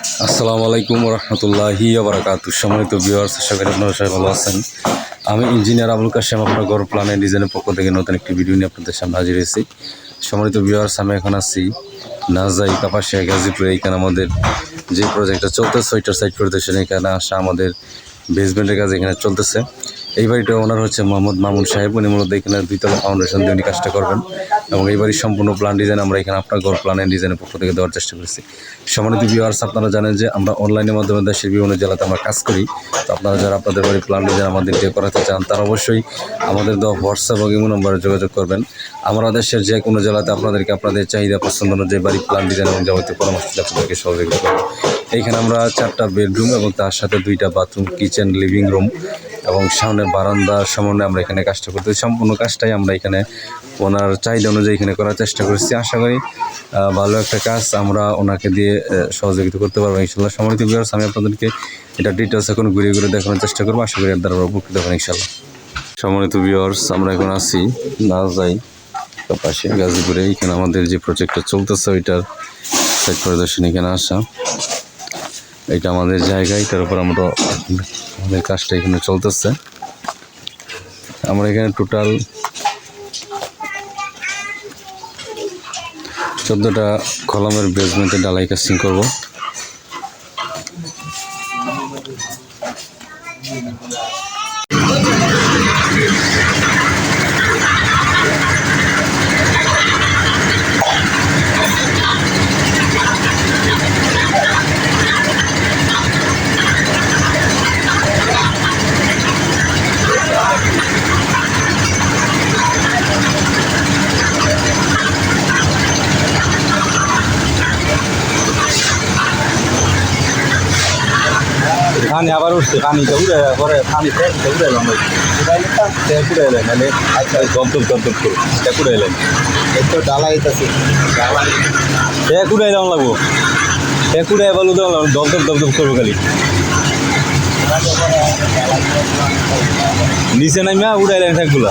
আসসালামু আলাইকুম রহমতুল্লাহি বারাকাতু সম্মানিত ভিউয়ার্স আশা করি আপনারা সবাই ভালো আছেন। আমি ইঞ্জিনিয়ার আবুল কাশেম, আপনার গড় প্ল্যানের ডিজাইনের পক্ষ থেকে নতুন একটি ভিডিও নিয়ে আপনাদের সামনে হাজির হয়েছি। সম্মানিত ভিউয়ার্স আমি এখন আছি নাজাই কাপাসিয়া, গাজীপুরে। এইখানে আমাদের যে প্রজেক্টটা চলতেছে, ওইটার সাইড পরিদর্শন এখানে আসা আমাদের বেসমেন্টের কাজ এখানে চলতেছে। এই বাড়িটা ওনার হচ্ছে মোহাম্মদ মামুন সাহেব। উনি মূলত এখানে দুইতলা ফাউন্ডেশন দিয়ে উনি কাজটা করবেন। এবং এই বাড়ির সম্পূর্ণ প্ল্যান ডিজাইন আমরা এখানে আপনার ঘর প্ল্যানের ডিজাইনের পক্ষ থেকে দেওয়ার চেষ্টা করেছি। সম্মানিত ভিউয়ার্স আপনারা জানেন যে আমরা অনলাইনের মাধ্যমে দেশের বিভিন্ন জেলাতে আমরা কাজ করি। তো আপনারা যারা আপনাদের বাড়ির প্ল্যান ডিজাইন আমাদের দিয়ে করাতে চান, তারা অবশ্যই আমাদের দেওয়া হোয়াটসঅ্যাপ এবং ইমো নম্বরে যোগাযোগ করবেন। আমরা দেশের যে কোনো জেলাতে আপনাদেরকে আপনাদের চাহিদা পছন্দ অনুযায়ী বাড়ির প্ল্যান ডিজাইন এবং যাবতীয় পরামর্শ আপনাদেরকে সহযোগিতা করব। এইখানে আমরা চারটা বেডরুম এবং তার সাথে দুইটা বাথরুম কিচেন লিভিং রুম এবং সামনে বারান্দা সমন্বয়ে আমরা এখানে কাজটা করতে সম্পূর্ণ কাজটাই আমরা এখানে ওনার চাহিদা অনুযায়ী এখানে করার চেষ্টা করেছি। আশা করি ভালো একটা কাজ আমরা ওনাকে দিয়ে সহযোগিতা করতে পারব ইনশাল্লাহ। সম্মানিত ভিউয়ার্স আমি আপনাদেরকে এটা ডিটেলস এখন ঘুরে ঘুরে দেখানোর চেষ্টা করব। আশা করি এর দ্বারা উপকৃত হবেন ইনশাল্লাহ। সম্মানিত ভিউয়ার্স আমরা এখন আছি না যাই পাশে গাজীপুরে। এখানে আমাদের যে প্রজেক্টটা চলতেছে, ওইটার সাইড পরিদর্শন এখানে আসা। এটা আমাদের জায়গা, এটার উপর আমরা আমাদের কাজটা এখানে চলতেছে। আমরা এখানে টোটাল চোদ্দোটা কলমের বেসমেন্টে ডালাই কাস্টিং করব। পানি আবার উঠছে পানিটা উড়ে, পরে পানি ফেলতে উড়ে এলাম উড়ে এলেন মানে আচ্ছা দপ দপ করে এটা উড়ে এলেন একটু ডালাই আছে এক উড়ে এলাম লাগবো এক উড়ে এবার উড়ে এলাম দপ দপ করব খালি। নিচে নামিয়া উড়ে এলেন ঠেকগুলা।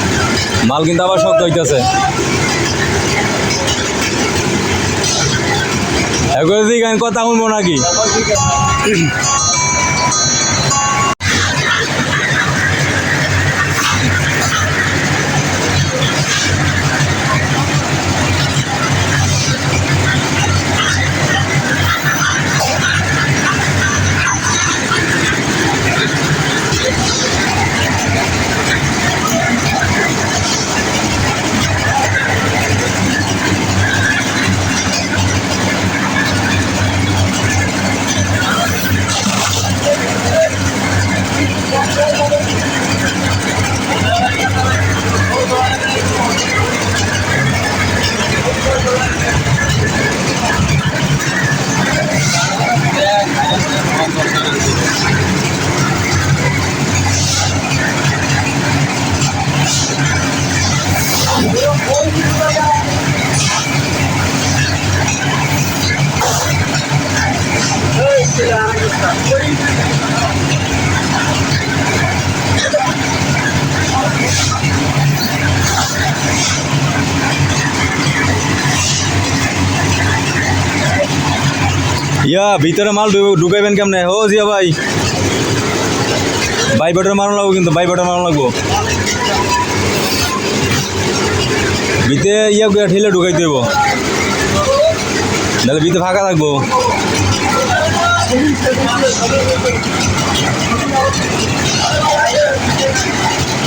মাল কিন্তু আবার শক্ত হইতেছে। আমি কথা শুনব নাকি? ইয়া ভিতরে মাল ঢু- ঢুকাইবেন কেমনে ও জিয়া ভাই বাই বটর মারণ লাগবো কিন্তু বাই বটর মারণ লাগবো ভিতরে ইয়া গুয়া ঠেলে ঢুকাই দেবো নাহলে ভিতরে ফাঁকা থাকবো ありがとうございます。